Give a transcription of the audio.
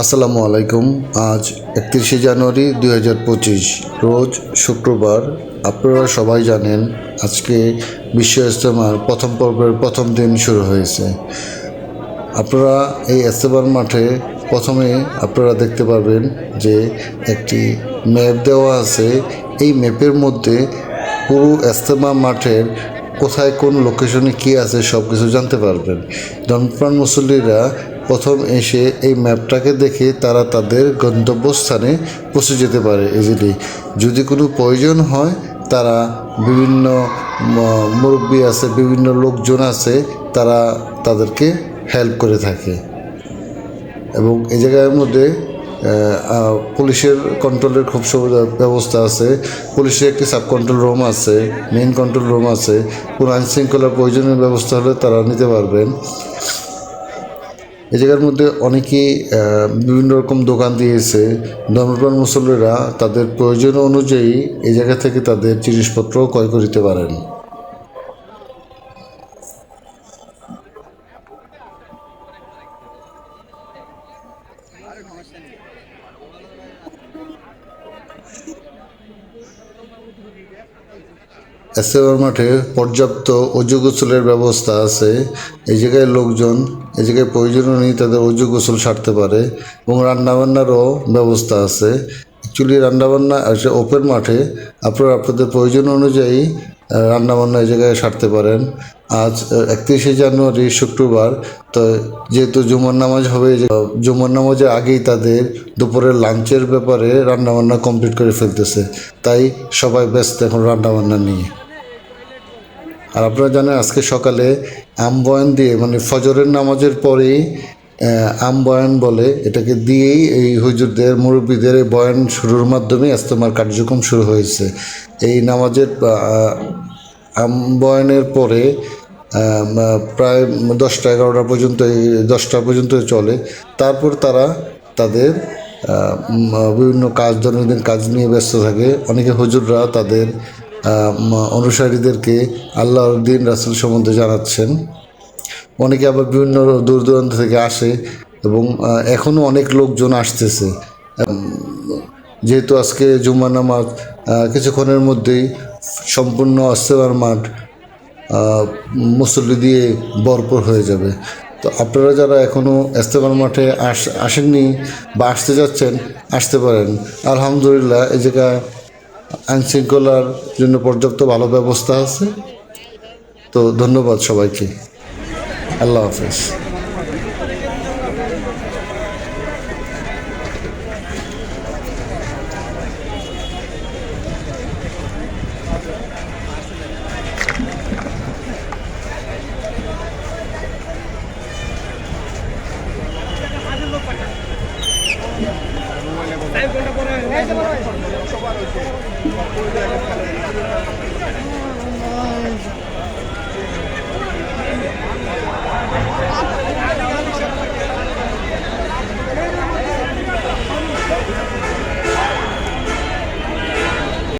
আসসালামু আলাইকুম। আজ একত্রিশে জানুয়ারি দুই হাজার পঁচিশ, রোজ শুক্রবার। আপনারা সবাই জানেন আজকে বিশ্ব ইজতেমার প্রথম পর্বের প্রথম দিন শুরু হয়েছে। আপনারা এই ইজতেমার মাঠে প্রথমে আপনারা দেখতে পাবেন যে একটি ম্যাপ দেওয়া আছে। এই ম্যাপের মধ্যে পুরো ইজতেমা মাঠের কোথায় কোন লোকেশনে কী আছে সব কিছু জানতে পারবেন। ধর্মপ্রাণ মুসল্লিরা প্রথম এসে এই ম্যাপটাকে দেখে তারা তাদের গন্তব্যস্থানে পৌঁছে যেতে পারে ইজিলি যদি কোনো প্রয়োজন হয়, তারা বিভিন্ন মুরব্বী আছে, বিভিন্ন লোকজন আছে, তারা তাদেরকে হেল্প করে থাকে। এবং এই জায়গার মধ্যে পুলিশের কন্ট্রোলের খুব সুবিধা ব্যবস্থা আছে। পুলিশের একটি সাব কন্ট্রোল রুম আছে মেইন কন্ট্রোল রুম আছে। কোনো আইন শৃঙ্খলার প্রয়োজনীয় ব্যবস্থা হলে তারা নিতে পারবেন। এই জায়গার মধ্যে অনেকেই বিভিন্ন রকম দোকান দিয়েছে। ধর্মপ্রাণ মুসল্লিরা তাদের প্রয়োজন অনুযায়ী এই জায়গা থেকে তাদের জিনিসপত্র ক্রয় করিতে পারেন। এসএবার মাঠে পর্যাপ্ত অজু গোসলের ব্যবস্থা আছে। এই জায়গায় লোকজন, এই জায়গায় প্রয়োজন নেই তাদের অজু গোসল সারতে পারে এবং রান্নাবান্নারও ব্যবস্থা আছে। অ্যাকচুয়ালি রান্নাবান্না আছে ওপেন মাঠে। আপনারা, আপনাদের প্রয়োজন অনুযায়ী রান্নাবান্না এই জায়গায় সারতে পারেন। আজ একত্রিশে জানুয়ারি শুক্রবার, তো যেহেতু জুমার নামাজ হবে জুমার নামাজের আগেই তাদের দুপুরের লাঞ্চের ব্যাপারে রান্নাবান্না কমপ্লিট করে ফেলতেছে। তাই সবাই ব্যস্ত এখন রান্নাবান্না নিয়ে। আর আপনারা জানেন, আজকে সকালে আম বয়ান দিয়ে মানে ফজরের নামাজের পরেই আম বয়ান বলে, এটাকে দিয়েই এই হুজুরদের, মুরব্বীদের বয়ান শুরুর মাধ্যমে ইস্তেমার কার্যক্রম শুরু হয়েছে। এই নামাজের আম বয়ানের পরে প্রায় দশটা এগারোটা পর্যন্ত দশটা পর্যন্ত চলে। তারপর তারা তাদের বিভিন্ন কাজ, দৈনন্দিন কাজ নিয়ে ব্যস্ত থাকে। অনেকে হুজুররা তাদের অনুসারীদেরকে আল্লাহর দিন রাসুল সম্বন্ধে জানাচ্ছেন। অনেকে আবার বিভিন্ন দূর দূরান্ত থেকে আসে এবং এখনও অনেক লোকজন আসতেছে। যেহেতু আজকে জুম্মা নামাজ কিছুক্ষণের মধ্যেই সম্পূর্ণ অস্তেবার মাঠ মুসল্লি দিয়ে ভরপুর হয়ে যাবে। তো আপনারা যারা এখনও ইস্তেমার মাঠে আস আসেননি বা আসতে যাচ্ছেন, আসতে পারেন। আলহামদুলিল্লাহ, এই জায়গায় আইনশৃঙ্খলার জন্য পর্যাপ্ত ভালো ব্যবস্থা আছে। তো ধন্যবাদ সবাইকে। আল্লাহ হাফেজ। こういうのやりますからね。